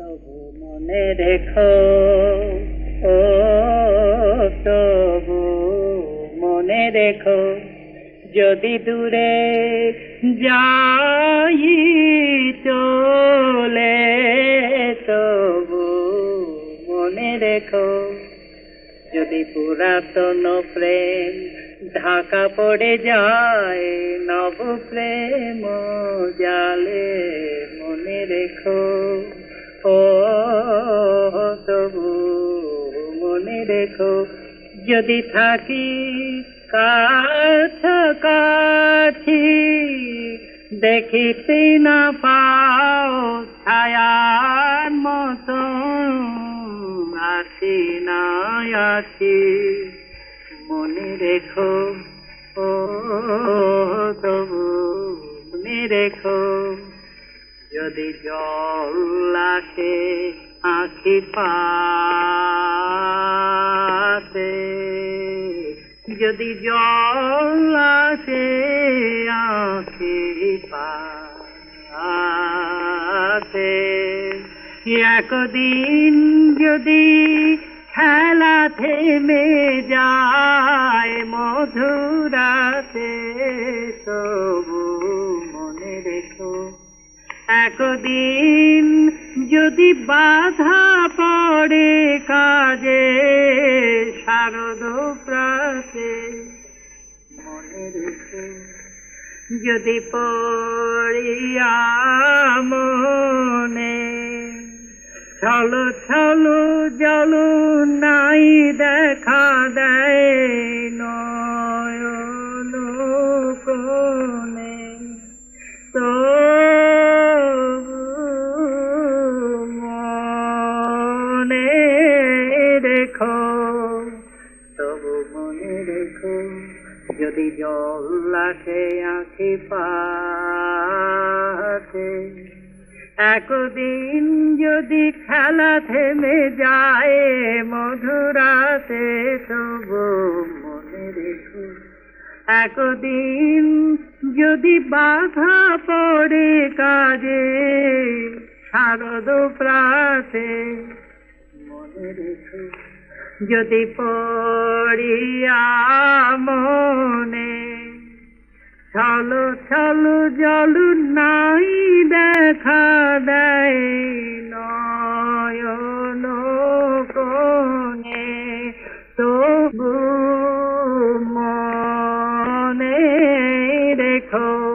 তবু মনে রেখো, ও তবু মনে রেখো, যদি দূরে যাই চলে, তবু মনে রেখো, যদি পুরাতন প্রেম ঢাকা পড়ে যায় নব প্রেম জালে মনে রেখো। রেখো যদি থাকি কাছাকাছি, দেখিতে না পাও ছায়ার মতো আছি না আছি মনে রেখো, ও তবু মনে রেখো, যদি জল আসে আখি পাতে যদি জল আসে আখি পাতে একদিন যদি খেলা থেমে যায় মধুরাতে তবু মনে রেখো, একদিন যদি বাধা পড়ে কাজে শারদ প্রাতে মনে রেখো যদি পড়িয়া মনে চলো চলো জল নাই দেখা দেয় নয়ন কোণে। তো মনে যদি জল লাগে আঁখি পাতে একদিন যদি খেলা থেমে যায় মধুরাতে, তবু মনে রেখো একদিন যদি বাধা পড়ে কাজে শারদ প্রাতে মনে রেখো যদি পড়িয়া কালো ছালো জল নাই দেখা দেয় নয়ন কোণে তবু মনে রেখো